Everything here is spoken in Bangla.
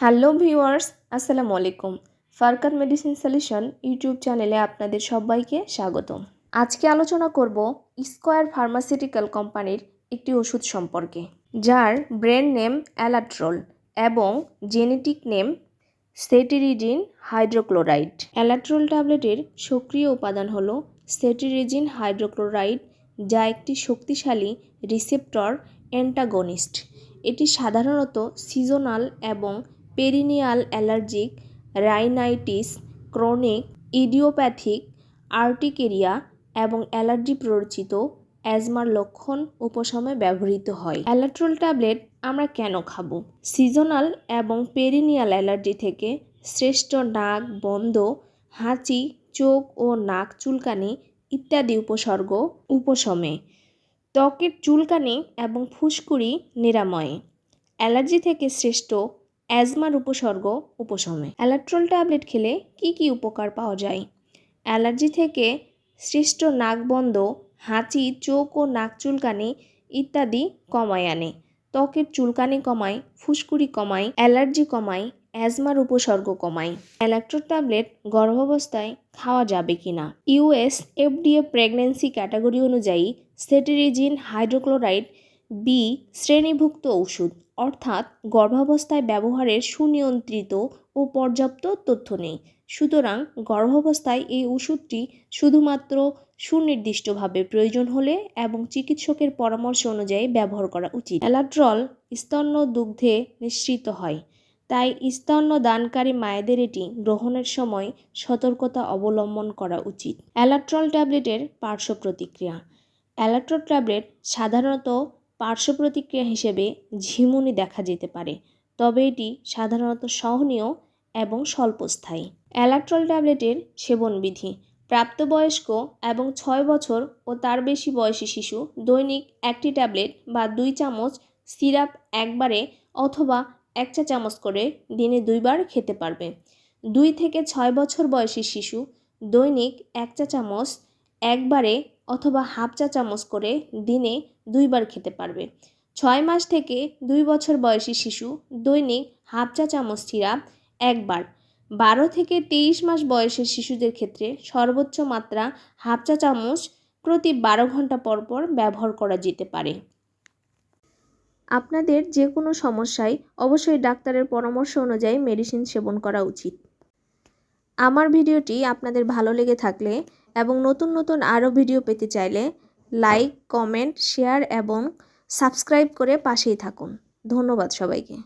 হ্যালো ভিউয়ার্স, আসসালামু আলাইকুম। ফারকাত মেডিসিন সলিউশন ইউটিউব চ্যানেলে আপনাদের সবাইকে স্বাগতম। আজকে আলোচনা করব স্কোয়ার ফার্মাসিউটিক্যাল কোম্পানির একটি ওষুধ সম্পর্কে, যার ব্র্যান্ড নেম অ্যালাট্রল এবং generic name cetirizine hydrochloride. Alatrol ট্যাবলেটের সক্রিয় উপাদান হলো সেটিরিজিন হাইড্রোক্লোরাইড, যা একটি শক্তিশালী রিসেপ্টর অ্যান্টাগনিস্ট। এটি সাধারণত সিজনাল এবং perennial allergic rhinitis, chronic, idiopathic, urticaria এবং অ্যালার্জি প্ররোচিত অ্যাজমার লক্ষণ উপশমে ব্যবহৃত হয়। অ্যালাট্রল ট্যাবলেট আমরা কেন খাব? সিজনাল এবং পেরিনিয়াল অ্যালার্জি থেকে শ্রেষ্ঠ নাক, বন্ধ, হাঁচি, চোখ ও নাক চুলকানি ইত্যাদি উপসর্গ উপশমে। ত্বকের চুলকানি এবং ফুসকুড়ি নিরাময়ে। অ্যালার্জি থেকে শ্রেষ্ঠ অ্যাজমার উপসর্গ উপশমে। অ্যালাট্রল ট্যাবলেট খেলে কি কি উপকার পাওয়া যায়? অ্যালার্জি থেকে সৃষ্ট নাক বন্ধ হাঁচি, চোখ ও নাক চুলকানি ইত্যাদি কমায় আনে। ত্বকের চুলকানি কমায়, ফুসকুড়ি কমায়, অ্যালার্জি কমায়, অ্যাজমার উপসর্গ কমায়। অ্যালাক্ট্রো ট্যাবলেট গর্ভাবস্থায় খাওয়া যাবে কি না? ইউএস এফডিএ প্রেগনেন্সি ক্যাটাগরি অনুযায়ী সেটেরিজিন হাইড্রোক্লোরাইড বি শ্রেণীভুক্ত ওষুধ অর্থাৎ গর্ভাবস্থায় ব্যবহারের সুনিয়ন্ত্রিত ও পর্যাপ্ত তথ্য নেই। সুতরাং গর্ভাবস্থায় এই ওষুধটি শুধুমাত্র সুনির্দিষ্টভাবে প্রয়োজন হলে এবং চিকিৎসকের পরামর্শ অনুযায়ী ব্যবহার করা উচিত। অ্যালাট্রল স্তন্য দুগ্ধে নিঃসৃত হয়, তাই স্তন্য দানকারী মায়েদের এটি গ্রহণের সময় সতর্কতা অবলম্বন করা উচিত। অ্যালাট্রল ট্যাবলেটের পার্শ্ব প্রতিক্রিয়া। অ্যালাট্রল ট্যাবলেট সাধারণত পার্শ্ব প্রতিক্রিয়া হিসেবে ঝিমুনি দেখা যেতে পারে, তবে এটি সাধারণত সহনীয় এবং স্বল্পস্থায়ী। অ্যালাট্রল ট্যাবলেটের সেবনবিধি, প্রাপ্তবয়স্ক এবং ছয় বছর ও তার বেশি বয়সী শিশু দৈনিক একটি ট্যাবলেট বা দুই চামচ সিরাপ একবারে অথবা এক চা চামচ করে দিনে দুইবার খেতে পারবে। দুই থেকে ছয় বছর বয়সী শিশু দৈনিক এক চা চামচ একবারে অথবা হাফ চা চামচ করে দিনে দুইবার খেতে পারবে। ছয় মাস থেকে দুই বছর বয়সী শিশু দৈনিক হাফ চা চামচ সিরাপ একবার। বারো থেকে তেইশ মাস বয়সের শিশুদের ক্ষেত্রে সর্বোচ্চ মাত্রা হাফ চা চামচ প্রতি বারো ঘণ্টা পর পর ব্যবহার করা যেতে পারে। আপনাদের যে কোনো সমস্যায় অবশ্যই ডাক্তারের পরামর্শ অনুযায়ী মেডিসিন সেবন করা উচিত। আমার ভিডিওটি আপনাদের ভালো লেগে থাকলে এবং নতুন নতুন আরও ভিডিও পেতে চাইলে লাইক, কমেন্ট, শেয়ার এবং সাবস্ক্রাইব করে পাশেই থাকুন। ধন্যবাদ সবাইকে।